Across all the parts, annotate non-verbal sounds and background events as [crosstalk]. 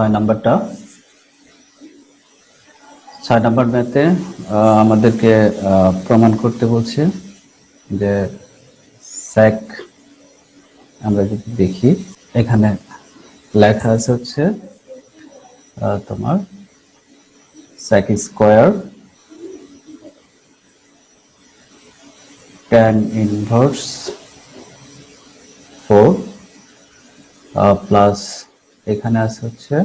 ছয় নাম্বারটা। ছয় নাম্বার ম্যাথে আমাদেরকে প্রমাণ করতে বলছে যে স্যাক আমরা যদি দেখি, এখানে লেখা আছে হচ্ছে তোমার sec square tan inverse 4 plus এখানে আছে হচ্ছে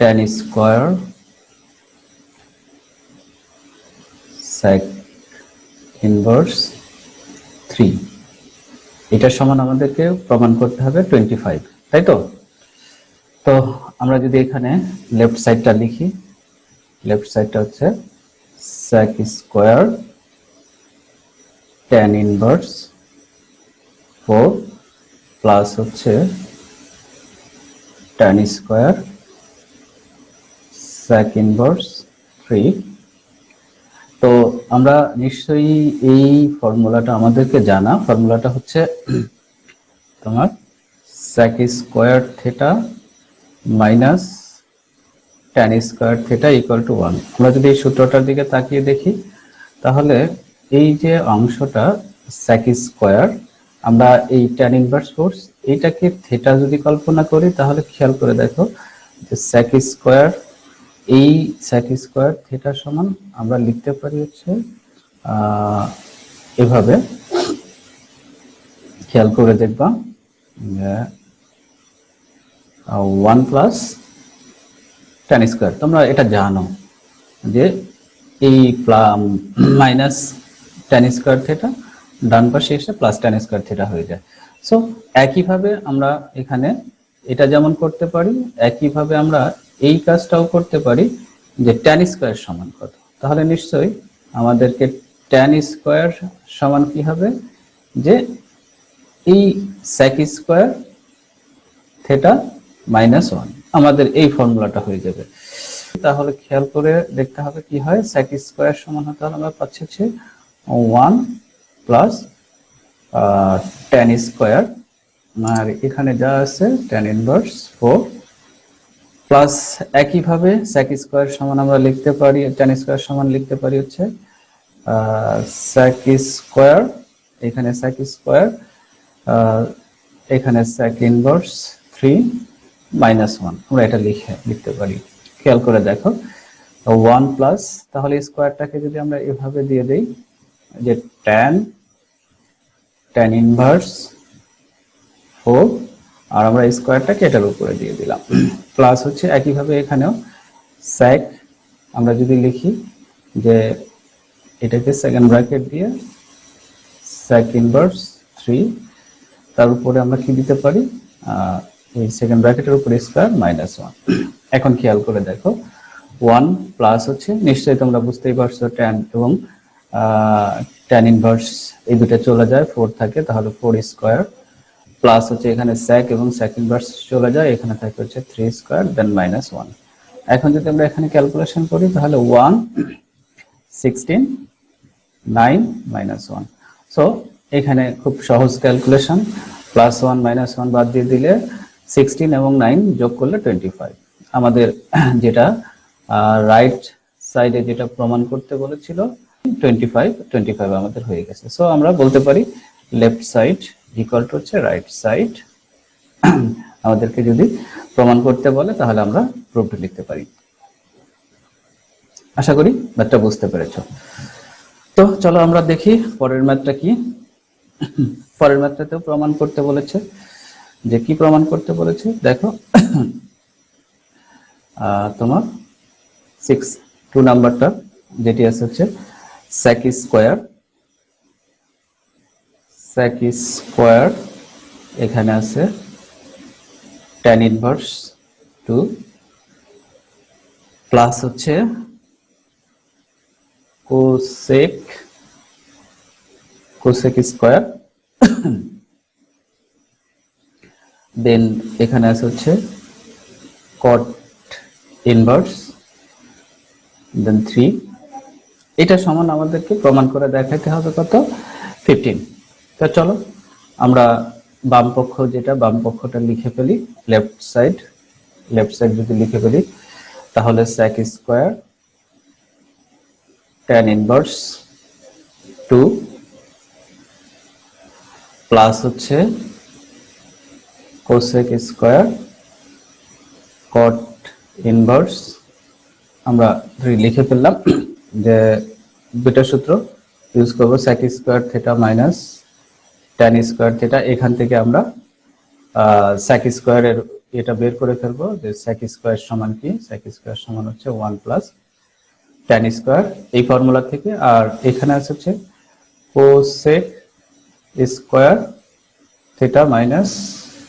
tan স্কোয়ার ইনভার্স 3 এটার সমান আমাদেরকে প্রমাণ করতে হবে 25 তাই তো? তো আমরা যদি এখানে লেফট সাইডটা লিখি লেফট সাইডটা হচ্ছে sec square tan inverse four plus হচ্ছে tan স্কোয়ার sec ইনভার্স 3 তো আমরা নিশ্চয়ই এই ফর্মুলাটা আমাদেরকে জানা। ফর্মুলাটা হচ্ছে [clears throat] তোমার sec square theta minus tan square theta equal to one আমরা যদি এই সূত্রটার দিকে তাকিয়ে দেখি, তাহলে এই যে অংশটা sec স্কোয়ার আমরা এই tan ইনভার্স ফোর্স এইটাকে থেটা যদি কল্পনা করি, তাহলে খেয়াল করে দেখো যে sec স্কোয়ার এই sec স্কোয়ার থেটা সমান আমরা লিখতে পারি হচ্ছে এভাবে। খেয়াল করে দেখবা ওয়ান প্লাস টেন স্কোয়ার তোমরা এটা জানো যে এই মাইনাস টেন স্কোয়ার থেটা ডান পাশে এসে প্লাস টেন স্কোয়ার থেটা হয়ে যায়। সো একইভাবে আমরা এখানে এটা যেমন করতে পারি, একইভাবে আমরা এই কাজটাও করতে পারি যে টেন স্কোয়ার সমান কত। তাহলে নিশ্চয়ই আমাদেরকে টেন স্কোয়ার সমান কি হবে? যে এই sec square theta minus one আমাদের এই ফর্মুলাটা হয়ে যাবে। তাহলে খেয়াল করে দেখতে হবে কি হয়। স্যাক স্কোয়ার সমান হতে হলে আমরা পাচ্ছি হচ্ছে ওয়ান প্লাস টেন স্কোয়ার আর এখানে যা আছে টেন ইনভার্স ফোর প্লাস একইভাবে স্যাক স্কোয়ার সমান আমরা লিখতে পারি টেন স্কোয়ার সমান লিখতে পারি হচ্ছে স্যাক স্কোয়ার এখানে স্যাক স্কোয়ার এখানে sec inverse three minus one আমরা এটা লিখে, লিখতে পারি। খেয়াল করে দেখো ওয়ান প্লাস তাহলে স্কোয়ারটাকে যদি আমরা এভাবে দিয়ে দেই, যে ট্যান ট্যান ইনভার্স ফোর আর আমরা স্কোয়ারটাকে এটার উপরে দিয়ে দিলাম। প্লাস হচ্ছে একইভাবে এখানেও স্যাক আমরা যদি লিখি যে এটাকে সেকেন্ড ব্র্যাকেট দিয়ে স্যাক ইনভার্স থ্রি তার উপরে আমরা কি দিতে পারি? এই সেকেন্ড ব্র্যাকেটের উপরে স্কোয়ার মাইনাস ওয়ান এখন খেয়াল করে দেখো ওয়ান প্লাস হচ্ছে, নিশ্চয়ই তোমরা বুঝতেই পারছ ট্যান এবং ট্যান ইনভার্স এই দুটো চলে যায় ফোর থাকে, তাহলে ফোর স্কোয়ার প্লাস হচ্ছে এখানে স্যাক এবং স্যাক ইনভার্স চলে যায়, এখানে থাকে হচ্ছে three square then minus one এখন যদি আমরা এখানে ক্যালকুলেশন করি, তাহলে one sixteen nine minus one so এখানে খুব সহজ calculation plus one minus one বাদ দিয়ে দিলে সিক্সটিন এবং নাইন যোগ করলে টোয়েন্টি ফাইভ আমাদের [clears throat] যেটা রাইট সাইডে যেটা প্রমাণ করতে বলেছিল টোয়েন্টি ফাইভ টোয়েন্টি ফাইভ আমাদের হয়ে গেছে। সো আমরা বলতে পারি লেফট সাইড ইকুয়াল টু হচ্ছে রাইট সাইড আমাদেরকে যদি প্রমাণ করতে বলে, তাহলে আমরা প্রুফ লিখতে পারি। আশা করি ম্যাথটা বুঝতে পেরেছ। তো, চলো আমরা দেখি পরের ম্যাথটা কি। পরের ম্যাথটাতেও প্রমাণ করতে বলেছে। যে কি প্রমাণ করতে বলেছে, দেখো। তোমার সিক্স টু নাম্বারটা যেটি আছে হচ্ছে স্যাক স্কোয়ার স্যাক স্কোয়ার এখানে আছে ট্যান ইনভার্স টু প্লাস হচ্ছে কোসেক কোসেক স্কোয়ার দেন এখানে আছে হচ্ছে কট ইনভার্স দেন থ্রি এটা সমান আমাদেরকে প্রমাণ করে দেখাতে হবে কত? ফিফটিন তো চলো, আমরা বাম পক্ষ যেটা, বাম পক্ষটা লিখে ফেলি লেফট সাইড লেফট সাইড যদি লিখে ফেলি, তাহলে sec square tan inverse two plus হচ্ছে কোসেক স্কোয়ার কট ইনভার্স আমরা লিখে ফেললাম। যে দুটা সূত্র ইউজ করব sec square theta minus tan square theta এখান থেকে আমরা স্যাক স্কোয়ারের এটা বের করে ফেলব, যে স্যাক স্কোয়ার সমান কি? স্যাক স্কোয়ার সমান হচ্ছে ওয়ান প্লাস ট্যান স্কোয়ার এই ফর্মুলা থেকে। আর এখানে আছে হচ্ছে cosec square theta minus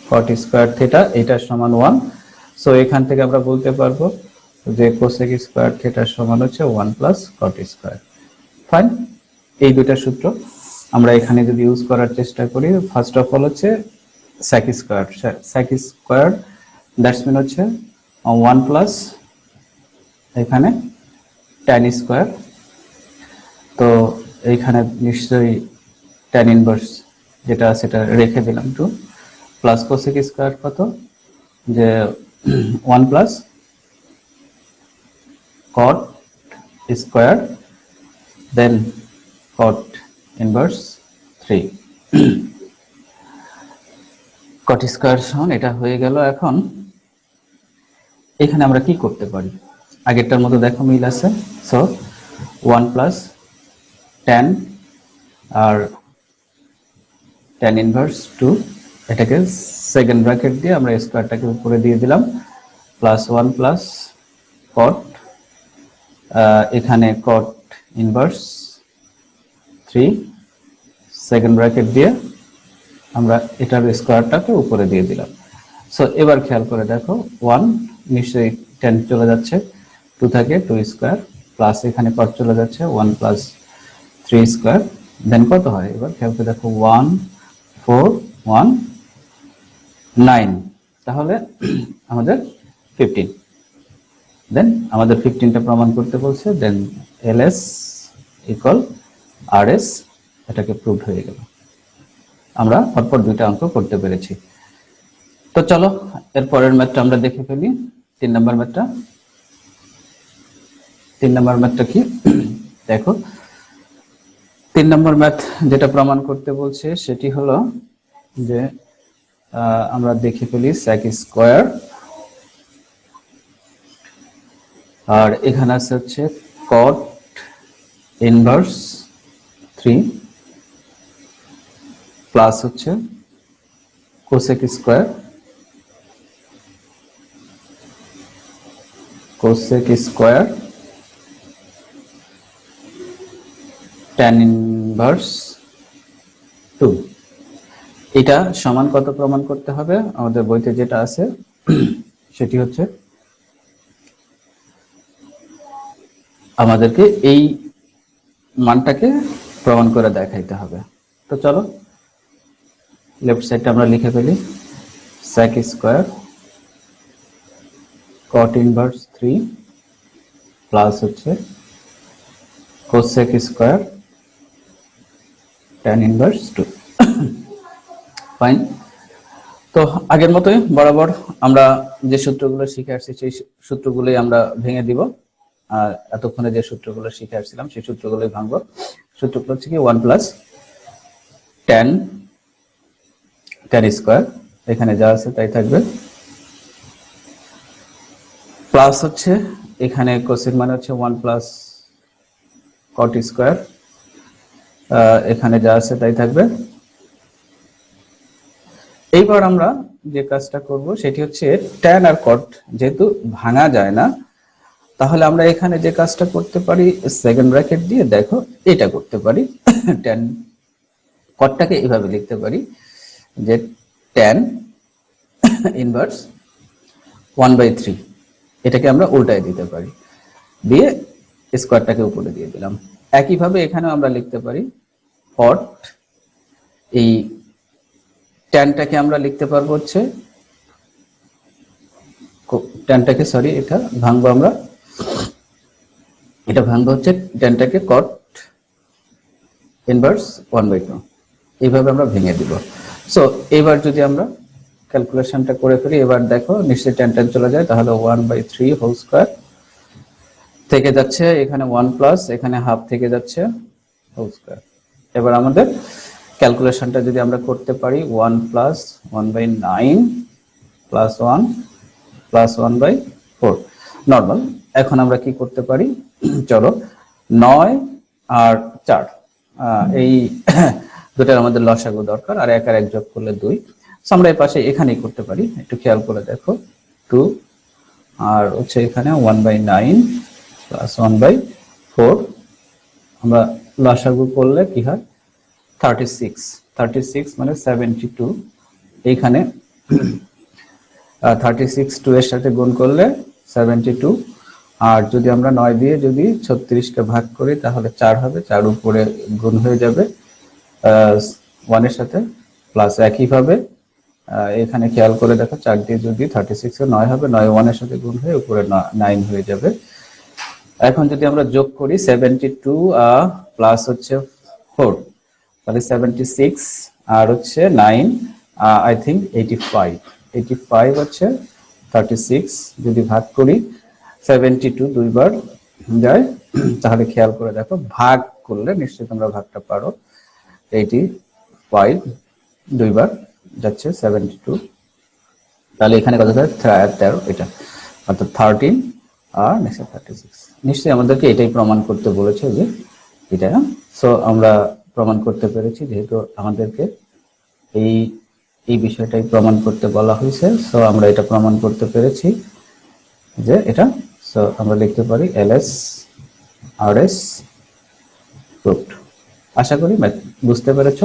cot square theta এটার সমান ওয়ান সো এখান থেকে আমরা বলতে পারব যে কোসেক স্কোয়ার থেটার সমান হচ্ছে one plus cot square fine এই দুইটা সূত্র আমরা এখানে যদি ইউজ করার চেষ্টা করি ফার্স্ট অফ অল হচ্ছে sec square sec square that's mean হচ্ছে ওয়ান প্লাস এখানে ট্যান স্কোয়ার তো এইখানে নিশ্চয়ই ট্যান ইনভার্স যেটা সেটা রেখে দিলাম টু প্লাস কোসেক স্কোয়ার কত? যে one plus cot square then cot inverse three cot square সমান, এটা হয়ে গেল এখন। এখানে আমরা কি করতে পারি? আগেরটার মতো দেখো, মিল আছে। সো ওয়ান প্লাস টেন আর টেন ইনভার্স টু এটাকে সেকেন্ড ব্র্যাকেট দিয়ে আমরা স্কোয়ারটাকে উপরে দিয়ে দিলাম। প্লাস ওয়ান প্লাস কট এখানে cot inverse three second bracket দিয়ে আমরা এটার স্কোয়ারটাকে উপরে দিয়ে দিলাম। সো এবার খেয়াল করে দেখো ওয়ান নিশ্চয়ই টেন চলে যাচ্ছে টু থাকে টু স্কোয়ার প্লাস এখানে কট চলে যাচ্ছে one plus three square then কত হয়? এবার খেয়াল করে দেখো ওয়ান ফোর ওয়ান নাইন তাহলে [clears throat] আমাদের ফিফটিন দেন আমাদের ফিফটিনটা প্রমাণ করতে বলছে then L S equal R S এটাকে প্রুভড হয়ে গেল। আমরা পরপর দুইটা অঙ্ক করতে পেরেছি। তো চলো, এর পরের ম্যাথটা আমরা দেখে ফেলি। তিন নম্বর ম্যাথটা তিন নম্বর ম্যাথটা কি? দেখো, তিন নম্বর ম্যাথ যেটা প্রমাণ করতে বলছে, সেটি হলো যে আমরা দেখে ফেলি স্যাক স্কোয়ার আর এখানে আছে হচ্ছে কট ইনভার্স থ্রি প্লাস হচ্ছে cosec square cosec square tan inverse two এটা সমান কত প্রমাণ করতে হবে? আমাদের বইতে যেটা আছে, সেটি হচ্ছে আমাদেরকে এই মানটাকে প্রমাণ করে দেখাইতে হবে। তো চলো লেফট সাইডটা আমরা লিখে ফেলি। Sec square cot inverse three plus হচ্ছে cosec square tan inverse two fine তো আগের মতোই বরাবর আমরা যে সূত্রগুলো শিখে আসছি, সেই সূত্রগুলোই আমরা ভেঙে দিব। এতক্ষণে যে সূত্রগুলো শিখে আসছিলাম, সেই সূত্রগুলোই ভাঙবো। সূত্রগুলো হচ্ছে কি one plus tan tan square. এখানে যা আছে তাই থাকবে। প্লাস হচ্ছে, এখানে কোসেক মানে হচ্ছে ওয়ান প্লাস কট স্কোয়ার। এখানে যা আছে তাই থাকবে। এইবার আমরা যে কাজটা করব, সেটি হচ্ছে ট্যান আর কট যেহেতু ভাঙা যায় না তাহলে আমরা এখানে যে কাজটা করতে পারি সেকেন্ড ব্র্যাকেট দিয়ে দেখো, এটা করতে পারি ট্যান কটটাকে এভাবে লিখতে পারি, যে tan inverse one by three এটাকে আমরা উল্টায় দিতে পারি। দিয়ে স্কোয়ারটাকে উপরে দিয়ে দিলাম। একইভাবে এখানেও আমরা লিখতে পারি কট এই ট্যানটাকে আমরা লিখতে পারব হচ্ছে ট্যানটাকে সরি এটা ভাঙবো আমরা এটা ভাঙবো হচ্ছে ট্যানটাকে cot inverse one by two এইভাবে আমরা ভেঙে দিব। সো এবার যদি আমরা ক্যালকুলেশনটা করে ফেলি, এবার দেখো, নিশ্চয়ই টেন টেন চলে যায়, তাহলে one by three whole square থেকে যাচ্ছে, এখানে ওয়ান প্লাস এখানে হাফ থেকে যাচ্ছে হোল স্কোয়ার এবার আমাদের ক্যালকুলেশনটা যদি আমরা করতে পারি one plus one by nine plus one plus one by four normal এখন আমরা কি করতে পারি? চলো, নয় আর চার। এই দুটার আমাদের লসাগু দরকার, আর এক আর এক যোগ করলে দুই। আমরা এই পাশে এখানেই করতে পারি। একটু খেয়াল করে দেখো। টু, আর হচ্ছে এখানে one by nine plus one by four. আমরা লসাগু করলে কি হয়? থার্টি সিক্স থার্টি সিক্স মানে সেভেন্টি টু এইখানে থার্টি সিক্স টু এর সাথে গুণ করলে সেভেন্টি টু আর যদি আমরা নয় দিয়ে যদি ছত্রিশকে ভাগ করি, তাহলে চার হবে, চার উপরে গুণ হয়ে যাবে ওয়ানের সাথে প্লাস একইভাবে এখানে খেয়াল করে দেখো, চার দিয়ে যদি থার্টি সিক্স নয় হবে, নয় ওয়ানের সাথে গুণ হয়ে উপরে নাইন হয়ে যাবে। এখন যদি আমরা যোগ করি সেভেন্টি টু প্লাস হচ্ছে ফোর তাহলে সেভেন্টি সিক্স আর হচ্ছে nine I think eighty five eighty five হচ্ছে থার্টি সিক্স যদি ভাগ করি সেভেন্টি টু দুইবার যায়। তাহলে খেয়াল করে দেখো, ভাগ করলে নিশ্চয়ই তোমরা ভাগটা পারো। এইটি ফাইভ দুইবার যাচ্ছে সেভেন্টি টু। তাহলে এখানে কত থাকে তেরো, এটা। অর্থাৎ থার্টিন, আর নেক্সট থার্টি সিক্স। নিশ্চয়ই আমাদেরকে এটাই প্রমাণ করতে বলেছে যে এটা। সো আমরা প্রমাণ করতে পেরেছি যেহেতু আমাদেরকে এই এই বিষয়টাই প্রমাণ করতে বলা হয়েছে। সো আমরা এটা প্রমাণ করতে পেরেছি যে এটা সো আমরা লিখতে পারি L S R S proofed আশা করি বুঝতে পেরেছ?